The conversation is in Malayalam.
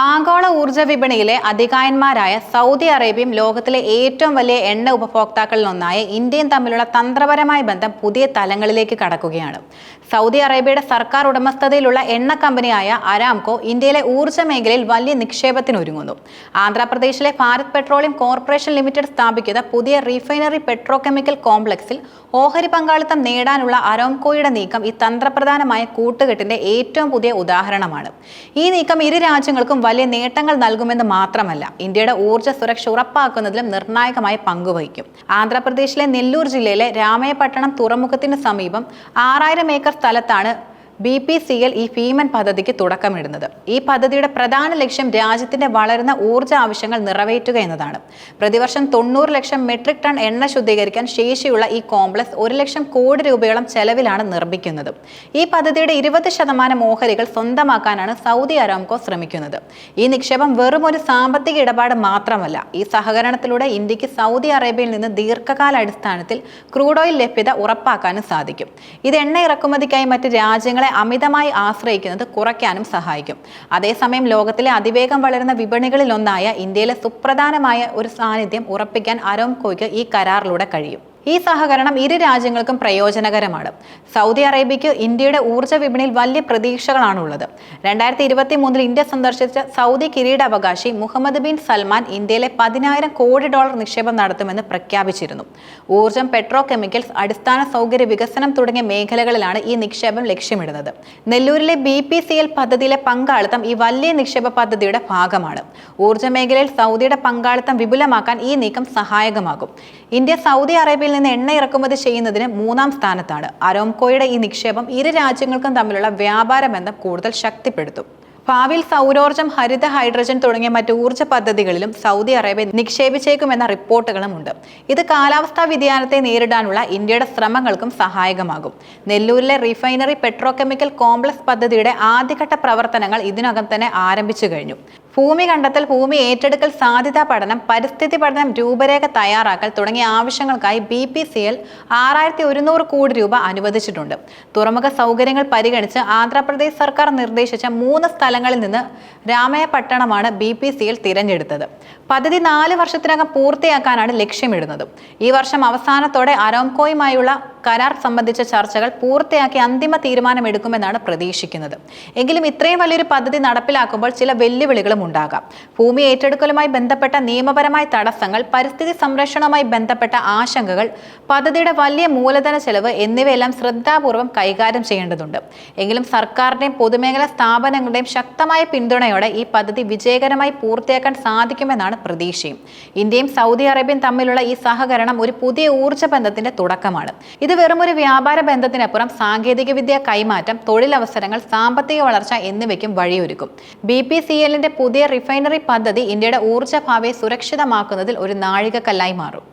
ആഗോള ഊർജ വിപണിയിലെ അധികായന്മാരായ സൗദി അറേബ്യയും ലോകത്തിലെ ഏറ്റവും വലിയ എണ്ണ ഉപഭോക്താക്കളിൽ ഒന്നായ ഇന്ത്യയും തമ്മിലുള്ള തന്ത്രപരമായ ബന്ധം പുതിയ തലങ്ങളിലേക്ക് കടക്കുകയാണ്. സൗദി അറേബ്യയുടെ സർക്കാർ ഉടമസ്ഥതയിലുള്ള എണ്ണ കമ്പനിയായ അരാംകോ ഇന്ത്യയിലെ ഊർജ മേഖലയിൽ വലിയ നിക്ഷേപത്തിനൊരുങ്ങുന്നു ആന്ധ്രാപ്രദേശിലെ ഭാരത് പെട്രോളിയം കോർപ്പറേഷൻ ലിമിറ്റഡ് സ്ഥാപിക്കുന്ന പുതിയ റീഫൈനറി പെട്രോകെമിക്കൽ കോംപ്ലക്സിൽ ഓഹരി പങ്കാളിത്തം നേടാനുള്ള അരോംകോയുടെ നീക്കം ഈ തന്ത്രപ്രധാനമായ കൂട്ടുകെട്ടിന്റെ ഏറ്റവും പുതിയ ഉദാഹരണമാണ്. ഈ നീക്കം ഇരു രാജ്യങ്ങൾക്കും വലിയ നേട്ടങ്ങൾ നൽകുമെന്ന് മാത്രമല്ല ഇന്ത്യയുടെ ഊർജ സുരക്ഷ ഉറപ്പാക്കുന്നതിലും നിർണായകമായ പങ്കുവഹിക്കും ആന്ധ്രാപ്രദേശിലെ നെല്ലൂർ ജില്ലയിലെ രാമയപട്ടണം തുറമുഖത്തിന് സമീപം ആറായിരം ഏക്കർ സ്ഥലത്താണ് ബി പി സി എൽ ഈ ഭീമൻ പദ്ധതിക്ക് തുടക്കമിടുന്നത്. ഈ പദ്ധതിയുടെ പ്രധാന ലക്ഷ്യം രാജ്യത്തിന്റെ വളരുന്ന ഊർജ ആവശ്യങ്ങൾ നിറവേറ്റുക എന്നതാണ്. പ്രതിവർഷം തൊണ്ണൂറ് ലക്ഷം മെട്രിക് ടൺ എണ്ണ ശുദ്ധീകരിക്കാൻ ശേഷിയുള്ള ഈ കോംപ്ലക്സ് ഒരു ലക്ഷം കോടി രൂപയോളം ചെലവിലാണ് നിർമ്മിക്കുന്നത്. ഈ പദ്ധതിയുടെ ഇരുപത് ശതമാനം ഓഹരികൾ സ്വന്തമാക്കാനാണ് സൗദി അരാംകോ ശ്രമിക്കുന്നത്. ഈ നിക്ഷേപം വെറും ഒരു സാമ്പത്തിക ഇടപാട് മാത്രമല്ല ഈ സഹകരണത്തിലൂടെ ഇന്ത്യയ്ക്ക് സൗദി അറേബ്യയിൽ നിന്ന് ദീർഘകാല അടിസ്ഥാനത്തിൽ ക്രൂഡ് ഓയിൽ ലഭ്യത ഉറപ്പാക്കാനും സാധിക്കും. ഇത് എണ്ണ ഇറക്കുമതിക്കായി മറ്റ് രാജ്യങ്ങളെ അമിതമായി ആശ്രയിക്കുന്നത് കുറയ്ക്കാനും സഹായിക്കും. അതേസമയം ലോകത്തിലെ അതിവേഗം വളരുന്ന വിപണികളിലൊന്നായ ഇന്ത്യയിലെ സുപ്രധാനമായ ഒരു സാന്നിധ്യം ഉറപ്പിക്കാൻ അരോംകോയ്ക്ക് ഈ കരാറിലൂടെ കഴിയും. ഈ സഹകരണം ഇരു രാജ്യങ്ങൾക്കും പ്രയോജനകരമാണ്. സൗദി അറേബ്യയ്ക്ക് ഇന്ത്യയുടെ ഊർജ വിപണിയിൽ വലിയ പ്രതീക്ഷകളാണുള്ളത്. രണ്ടായിരത്തി ഇരുപത്തി മൂന്നിൽ ഇന്ത്യ സന്ദർശിച്ച സൗദി കിരീടാവകാശി മുഹമ്മദ് ബിൻ സൽമാൻ ഇന്ത്യയിലെ പതിനായിരം കോടി ഡോളർ നിക്ഷേപം നടത്തുമെന്ന് പ്രഖ്യാപിച്ചിരുന്നു. ഊർജം പെട്രോ കെമിക്കൽസ് അടിസ്ഥാന സൗകര്യ വികസനം തുടങ്ങിയ മേഖലകളിലാണ് ഈ നിക്ഷേപം ലക്ഷ്യമിടുന്നത്. നെല്ലൂരിലെ ബി പി സി എൽ പദ്ധതിയിലെ പങ്കാളിത്തം ഈ വലിയ നിക്ഷേപ പദ്ധതിയുടെ ഭാഗമാണ്. ഊർജ മേഖലയിൽ സൗദിയുടെ പങ്കാളിത്തം വിപുലമാക്കാൻ ഈ നീക്കം സഹായകമാകും. ഇന്ത്യ സൗദി അറേബ്യയിൽ നിന്ന് എണ്ണ ഇറക്കുമതി ചെയ്യുന്നതിന് മൂന്നാം സ്ഥാനത്താണ്. അരോംകോയുടെ ഈ നിക്ഷേപം ഇരു രാജ്യങ്ങൾക്കും തമ്മിലുള്ള വ്യാപാര ബന്ധം കൂടുതൽ ശക്തിപ്പെടുത്തും. ഭാവിയിൽ സൗരോർജം ഹരിത ഹൈഡ്രജൻ തുടങ്ങിയ മറ്റ് ഊർജ പദ്ധതികളിലും സൗദി അറേബ്യ നിക്ഷേപിച്ചേക്കുമെന്ന റിപ്പോർട്ടുകളുമുണ്ട്. ഇത് കാലാവസ്ഥാ വ്യതിയാനത്തെ നേരിടാനുള്ള ഇന്ത്യയുടെ ശ്രമങ്ങൾക്കും സഹായകമാകും. നെല്ലൂരിലെ റിഫൈനറി പെട്രോകെമിക്കൽ കോംപ്ലക്സ് പദ്ധതിയുടെ ആദ്യഘട്ട പ്രവർത്തനങ്ങൾ ഇതിനകം തന്നെ ആരംഭിച്ചു കഴിഞ്ഞു. ഭൂമി കണ്ടെത്തൽ ഭൂമി ഏറ്റെടുക്കൽ സാധ്യതാ പഠനം പരിസ്ഥിതി പഠനം രൂപരേഖ തയ്യാറാക്കൽ തുടങ്ങിയ ആവശ്യങ്ങൾക്കായി ബി പി സി എൽ ആറായിരത്തി ഒരുന്നൂറ് കോടി രൂപ അനുവദിച്ചിട്ടുണ്ട്. തുറമുഖ സൗകര്യങ്ങൾ പരിഗണിച്ച് ആന്ധ്രാപ്രദേശ് സർക്കാർ നിർദ്ദേശിച്ച മൂന്ന് സ്ഥലങ്ങളിൽ നിന്ന് രാമയപട്ടണമാണ് ബി പി സി എൽ തിരഞ്ഞെടുത്തത്. പദ്ധതി നാല് വർഷത്തിനകം പൂർത്തിയാക്കാനാണ് ലക്ഷ്യമിടുന്നത്. ഈ വർഷം അവസാനത്തോടെ അരോംകോയുമായുള്ള കരാർ സംബന്ധിച്ച ചർച്ചകൾ പൂർത്തിയാക്കി അന്തിമ തീരുമാനമെടുക്കുമെന്നാണ് പ്രതീക്ഷിക്കുന്നത്. എങ്കിലും ഇത്രയും വലിയൊരു പദ്ധതി നടപ്പിലാക്കുമ്പോൾ ചില വെല്ലുവിളികളും ഉണ്ടാകാം. ഭൂമി ഏറ്റെടുക്കലുമായി ബന്ധപ്പെട്ട നിയമപരമായ തടസ്സങ്ങൾ പരിസ്ഥിതി സംരക്ഷണവുമായി ബന്ധപ്പെട്ട ആശങ്കകൾ പദ്ധതിയുടെ വലിയ മൂലധന ചെലവ് എന്നിവയെല്ലാം ശ്രദ്ധാപൂർവം കൈകാര്യം ചെയ്യേണ്ടതുണ്ട്. എങ്കിലും സർക്കാരിന്റെയും പൊതുമേഖലാ സ്ഥാപനങ്ങളുടെയും ശക്തമായ പിന്തുണയോടെ ഈ പദ്ധതി വിജയകരമായി പൂർത്തിയാക്കാൻ സാധിക്കുമെന്നാണ് പ്രതീക്ഷയും. ഇന്ത്യയും സൗദി അറേബ്യയും തമ്മിലുള്ള ഈ സഹകരണം ഒരു പുതിയ ഊർജ ബന്ധത്തിന്റെ തുടക്കമാണ്. ഇത് വെറും ഒരു വ്യാപാര ബന്ധത്തിനപ്പുറം സാങ്കേതികവിദ്യ കൈമാറ്റം തൊഴിലവസരങ്ങൾ സാമ്പത്തിക വളർച്ച എന്നിവയ്ക്കും വഴിയൊരുക്കും. ബി പി സി എല്ലിന്റെ പുതിയ റിഫൈനറി പദ്ധതി ഇന്ത്യയുടെ ഊർജ ഭാവിയെ സുരക്ഷിതമാക്കുന്നതിൽ ഒരു നാഴികക്കല്ലായി മാറും.